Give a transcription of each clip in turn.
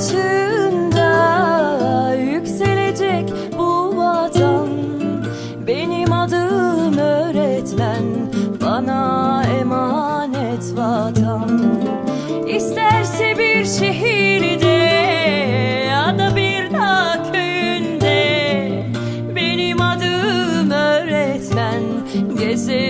ışığında yükselecek bu vatan. Benim adım öğretmen bana emanet vatan. İsterse bir şehirde ya da bir dağ köyünde Benim adım öğretmen gezerim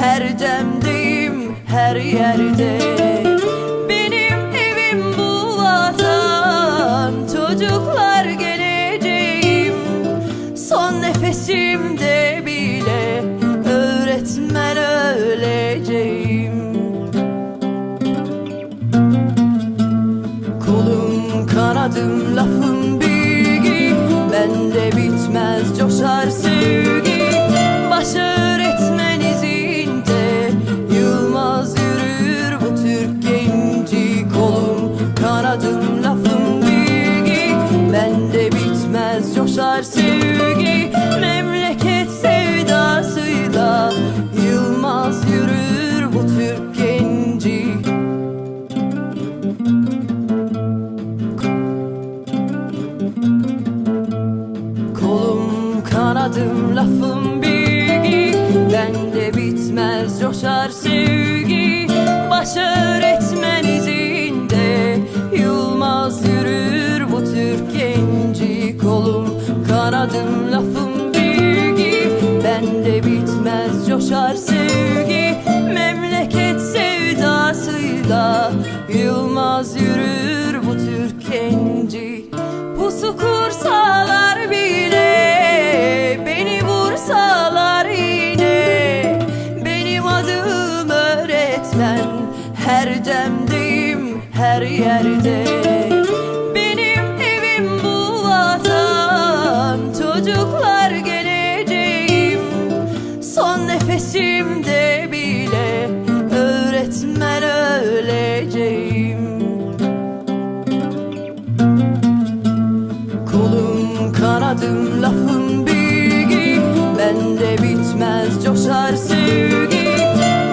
Her demdeyim her yerde. Benim evim bu vatan Çocuklar geleceğim. Son nefesimde bile Öğretmen öleceğim. Kolum kanadım lafım coşar sevgi Memleket sevdasıyla Yılmaz yürür bu Türk genci. Kolum kanadım lafım bilgi Bende bitmez coşar sevgi. Baş öğretmen kanadım lafım bilgi Bende bitmez coşar sevgi. Memleket sevdasıyla Yılmaz yürür bu Türk genci Pusu kursalar bile Beni vursalar yine. Benim adım öğretmen Her demdeyim her yerde Nefesimde bile Öğretmen öleceğim. Kolum kanadım lafım bilgi. Bende bitmez coşar sevgi.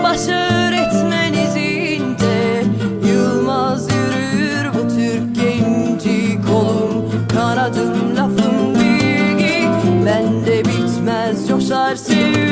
Baş öğretmen izinde Yılmaz yürür bu Türk genci. Kolum kanadım lafım bilgi. Bende bitmez coşar sevgi